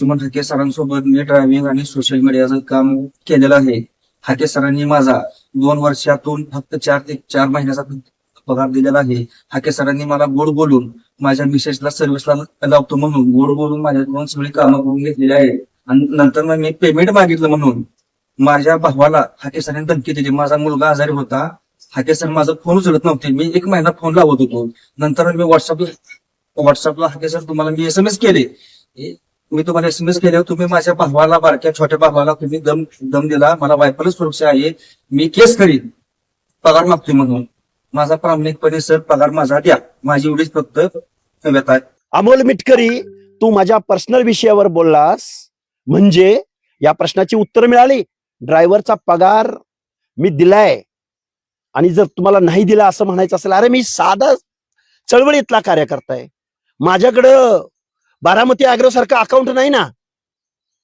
सुमन हाके सरांसोबत मी ड्रायव्हिंग आणि सोशल मीडियाचं काम केलेलं आहे. हाके सरांनी माझा दोन वर्षातून फक्त चार ते चार महिन्याचा पगार दिलेला आहे. हाके सरांनी मला गोड बोलून माझ्या मिसेसला सर्व्हिसला लावतो म्हणून गोड बोलून माझ्याकडून सगळी कामं करून घेतलेली आहे आणि नंतर मग मी पेमेंट मागितलं म्हणून माझ्या भावाला हाके सरांनी धमकी दिली. माझा मुलगा आजारी होता. हाके सर माझा फोन उचलत नव्हते. मी एक महिना फोन लावत होतो. नंतर मी व्हॉट्सअपला व्हॉट्सअपला हाके सर तुम्हाला मी एस एम एस केले मी तुम्हाला एस एम केल्यावर तुम्ही माझ्या भावाला बारक्या छोट्या भावाला तुम्ही दम दम दिला. मला वायफलच सुरक्षा आहे. मी केस करीन. पगार मागतोय म्हणून. माझा प्रामाणिकपणे सर पगार माझा द्या. माझी एवढीच फक्त व्यथा आहे. अमोल मिटकरी तू माझ्या पर्सनल विषयावर बोललास. म्हणजे या प्रश्नाची उत्तर मिळाली. ड्रायव्हरचा पगार मी दिलाय. आणि जर तुम्हाला नाही दिला असं म्हणायचं असेल अरे मी साधा चळवळीतला कार्यकर्ता आहे. माझ्याकडं बारामती अॅग्रो सारखं अकाउंट नाही ना.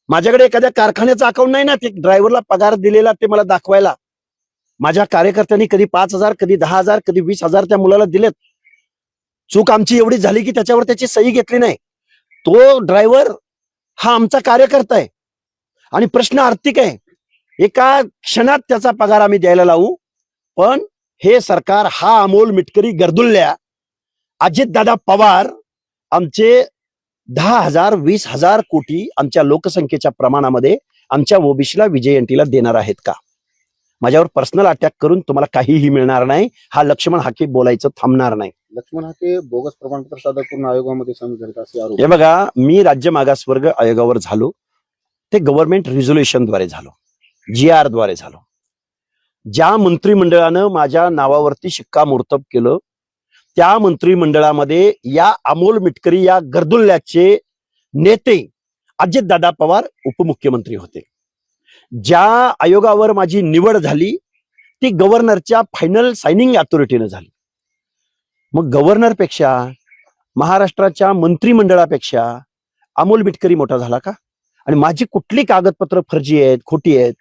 माझ्याकडे एखाद्या कारखान्याचं अकाउंट नाही ना ते ड्रायव्हरला पगार दिलेला ते मला दाखवायला. माझ्या कार्यकर्त्यांनी कधी पाच हजार कधी दहा हजार कधी वीस हजार त्या मुलाला दिलेत. चूक आमची एवढी झाली की त्याच्यावर त्याची सही घेतली नाही. तो ड्रायव्हर हा आमचा कार्यकर्ता आहे. आणि प्रश्न आर्थिक आहे. एका क्षणात त्याचा पगार आम्ही द्यायला लावू पण हे सरकार हा अमोल मिटकरी गर्दुल्ल्या अजितदादा पवार आमचे दहा हजार वीस हजार कोटी आमच्या लोकसंख्येच्या प्रमाणामध्ये आमच्या ओबीसीला विजयंतीला देणार आहेत का? माझ्यावर पर्सनल अटॅक करून तुम्हाला काहीही मिळणार नाही. हा लक्ष्मण हाके बोलायचं थांबणार नाही. लक्ष्मण हाके बोगस प्रमाणपत्र सादर करून आयोगामध्ये असे आरोप. हे बघा मी राज्य मागासवर्ग आयोगावर झालो. ते गव्हर्नमेंट रिझोल्युशनद्वारे झालो. जी आरद्वारे झालो. ज्या मंत्रिमंडळानं माझ्या नावावरती शिक्कामोर्तब केलं त्या मंत्रिमंडळामध्ये या अमोल मिटकरी या गर्दुल्ल्याचे नेते अजितदादा पवार उपमुख्यमंत्री होते. ज्या आयोगावर माझी निवड झाली ती गव्हर्नरच्या फायनल सायनिंग अथॉरिटीनं झाली. मग गव्हर्नरपेक्षा महाराष्ट्राच्या मंत्रिमंडळापेक्षा अमोल मिटकरी मोठा झाला का? आणि माझी कुठली कागदपत्र फर्जी आहेत खोटी आहेत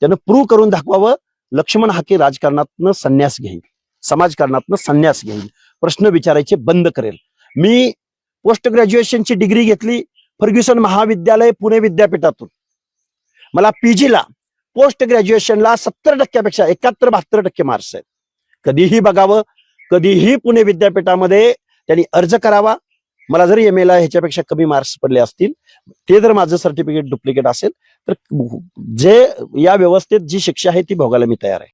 त्यानं प्रूव्ह करून दाखवावं? लक्ष्मण हाके राजकारणातनं संन्यास घेईल समाजकारणातनं संन्यास घेईल प्रश्न विचारायचे बंद करेल. मी पोस्ट ग्रॅज्युएशनची डिग्री घेतली फर्ग्युसन महाविद्यालय पुणे विद्यापीठातून. मला पीजीला पोस्ट ग्रॅज्युएशनला सत्तर टक्क्यापेक्षा एकाहत्तर बहात्तर टक्के मार्क्स आहेत. कधीही बघावं कधीही पुणे विद्यापीठामध्ये त्यांनी अर्ज करावा. मला जर एम एला ह्याच्यापेक्षा कमी मार्क्स पडले असतील ते जर माझं सर्टिफिकेट डुप्लिकेट असेल तर जे या व्यवस्थेत जी शिक्षा आहे ती भोगायला मी तयार आहे.